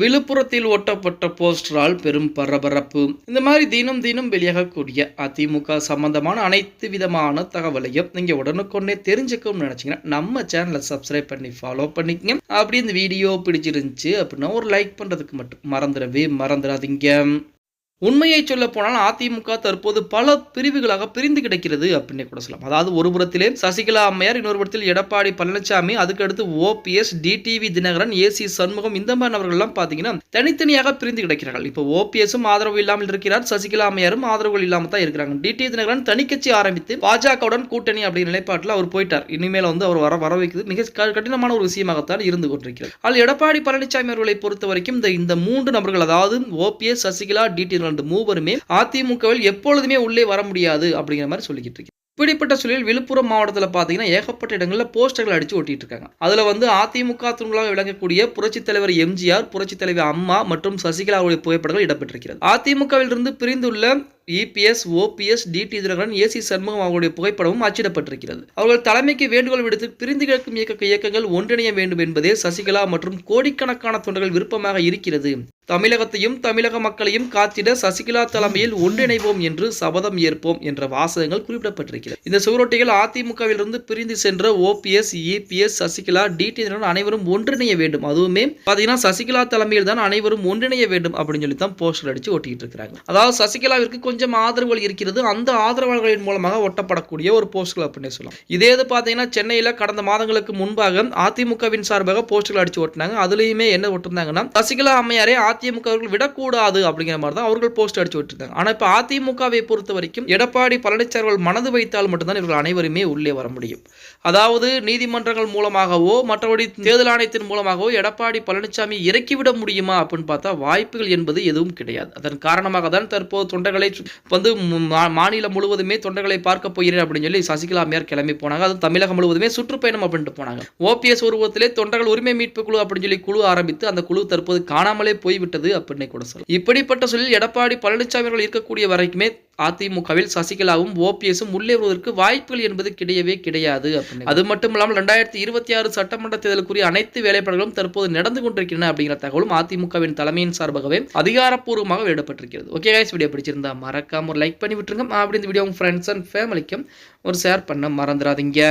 விழுப்புரத்தில் ஒட்டப்பட்ட போஸ்டரால் பெரும் பரபரப்பு. இந்த மாதிரி தினம் தினம் வெளியாகக்கூடிய அதிமுக சம்பந்தமான அனைத்து விதமான தகவலையும் நீங்க உடனுக்குடனே தெரிஞ்சுக்கணும்னு நினைச்சீங்கன்னா நம்ம சேனலை சப்ஸ்கிரைப் பண்ணி ஃபாலோ பண்ணிக்கங்க. அப்படி இந்த வீடியோ பிடிச்சிருந்துச்சு அப்படின்னா ஒரு லைக் பண்றதுக்கு மட்டும் மறந்துடவே மறந்துடாதீங்க. உண்மையை சொல்ல போனால் அதிமுக தற்போது பல பிரிவுகளாக பிரிந்து கிடக்கிறது அப்படின்னு கூட சொல்லலாம். அதாவது ஒரு புறத்திலே சசிகலா அம்மையார் இன்னொரு புறத்தில் எடப்பாடி பழனிசாமி அதுக்கடுத்து OPS TTV Dhinakaran AC Shanmugam இந்த மாதிரி நபர்கள்லாம் பார்த்தீங்கன்னா தனித்தனியாக பிரிந்து கிடக்கிறார்கள். இப்போ ஓபிஎஸும் ஆதரவு இல்லாமல் இருக்கிறார் சசிகலா அம்மையாரும் ஆதரவு இல்லாமல் தான் இருக்கிறாங்க. டிடிவி தினகரன் தனிக்கட்சி ஆரம்பித்து பாஜகவுடன் கூட்டணி அப்படிங்கிற நிலைப்பாட்டில் அவர் போயிட்டார். இனிமேல் வந்து அவர் வர வர வைக்கிறது மிக கடினமான ஒரு விஷயமாகத்தான் இருந்து கொண்டிருக்கிறார் ஆனால் எடப்பாடி பழனிசாமி அவர்களை பொறுத்த வரைக்கும் இந்த மூன்று நபர்கள் அதாவது ஓபிஎஸ் சசிகலா டிடி ரெண்டு மூவருமே அதிமுகவில் எப்பொழுதுமே உள்ளே வர முடியாது அப்படிங்கிற மாதிரி சொல்லிக்கிட்டு இருக்கு. இப்படிப்பட்ட சூழலில் விழுப்புரம் மாவட்டத்தில் பார்த்தீங்கன்னா ஏகப்பட்ட இடங்களில் போஸ்டர்கள் அடிச்சு ஒட்டிட்டு இருக்காங்க. அதில் வந்து அதிமுக தூண்களாக விளங்கக்கூடிய புரட்சித் தலைவர் எம்ஜிஆர் புரட்சித் தலைவர் அம்மா மற்றும் சசிகலாவுடைய புகைப்படங்கள் இடம்பெற்றிருக்கிறது. அதிமுகவில் இருந்து பிரிந்துள்ள EPS OPS TT Dhinakaran AC Shanmugam அவர்களுடைய புகைப்படமும் அச்சிடப்பட்டிருக்கிறது. அவர்கள் தலைமைக்கு வேண்டுகோள் விடுத்து பிரிந்து கிடக்கும் இயக்க இயக்கங்கள் ஒன்றிணைய வேண்டும் என்பதே சசிகலா மற்றும் கோடிக்கணக்கான தொண்டர்கள் விருப்பமாக இருக்கிறது. தமிழகத்தையும் தமிழக மக்களையும் காத்திட சசிகலா தலைமையில் ஒன்றிணைவோம் என்று சபதம் ஏற்போம் என்ற வாசகங்கள் குறிப்பிடப்பட்டிருக்கிறது. இந்த சுவரொட்டிகள் அதிமுகவிலிருந்து பிரிந்து சென்ற OPS EPS Sasikala TT Dhinakaran அனைவரும் ஒன்றிணைய வேண்டும். அதுவுமே பாத்தீங்கன்னா சசிகலா தலைமையில் தான் அனைவரும் ஒன்றிணைய வேண்டும் அப்படின்னு சொல்லி தான் போஸ்டர் அடிச்சு ஒட்டிக்கிட்டு இருக்கிறாங்க. அதாவது சசிகலாவிற்கு கொஞ்சம் கொஞ்சம் ஆதரவுகள் இருக்கிறது. அந்த ஆதரவாளர்களின் மூலமாக ஒட்டப்படக்கூடிய ஒரு போஸ்ட்கள் அப்படின்னு சொல்லலாம். இதே இது பார்த்தீங்கன்னா சென்னையில் கடந்த மாதங்களுக்கு முன்பாக அதிமுகவின் சார்பாக போஸ்டர்கள் அடிச்சு ஓட்டினாங்க அதுலேயுமே என்ன ஓட்டிருந்தாங்கன்னா சசிகலா அம்மையாரே அதிமுக அவர்கள் விடக்கூடாது அப்படிங்கிற மாதிரி தான் அவர்கள் போஸ்ட் அடிச்சு விட்டுருந்தாங்க ஆனால் இப்போ அதிமுகவை பொறுத்த வரைக்கும் எடப்பாடி பழனிசாமி மனது வைத்தால் மட்டும்தான் இவர்கள் அனைவருமே உள்ளே வர முடியும். அதாவது நீதிமன்றங்கள் மூலமாகவோ மற்றபடி தேர்தல் ஆணையத்தின் மூலமாகவோ எடப்பாடி பழனிசாமி இறக்கிவிட முடியுமா அப்படின்னு பார்த்தா வாய்ப்புகள் என்பது எதுவும் கிடையாது. அதன் காரணமாக தான் தற்போது தொண்டர்களை வந்து மாநிலம் முழுவதுமே தொண்டர்களை பார்க்க போகிறேன் அப்படின்னு சொல்லி சசிகலா அம்மையார் கிளம்பி போனாங்க. அது தமிழகம் முழுவதுமே சுற்றுப்பயணம் அப்படின்ட்டு போனாங்க. ஓபிஎஸ் உருவத்திலே தொண்டர்கள் உரிமை மீட்பு குழு அப்படின்னு சொல்லி குழு ஆரம்பித்து அந்த குழு தற்போது காணாமலே போய்விட்டது அப்படின்னு கூட சொல்லலாம். இப்படிப்பட்ட சூழலில் எடப்பாடி பழனிசாமி அவர்கள் இருக்கக்கூடிய வரைக்குமே அதிமுகவில் சசிகலாவும் ஓபிஎஸும் உள்ளே வருவதற்கு வாய்ப்புகள் என்பது கிடையவே கிடையாது அப்படின்னு. அது மட்டும் இல்லாமல் ரெண்டாயிரத்தி இருபத்தி ஆறு சட்டமன்ற தேர்தலுக்குரிய அனைத்து வேலைப்பாடுகளும் தற்போது நடந்து கொண்டிருக்கின்றன அப்படிங்கிற தகவலும் அதிமுகவின் தலைமையின் சார்பாகவே அதிகாரப்பூர்வமாக வெளியிடப்பட்டிருக்கிறது. ஓகே கைஸ் வீடியோ பிடிச்சிருந்தா மறக்காம ஒரு லைக் பண்ணி விட்டுருங்க. அப்படி இந்த வீடியோ உங்க ஃப்ரெண்ட்ஸ் அண்ட் ஃபேமிலிக்கும் ஒரு ஷேர் பண்ண மறந்துடாதீங்க.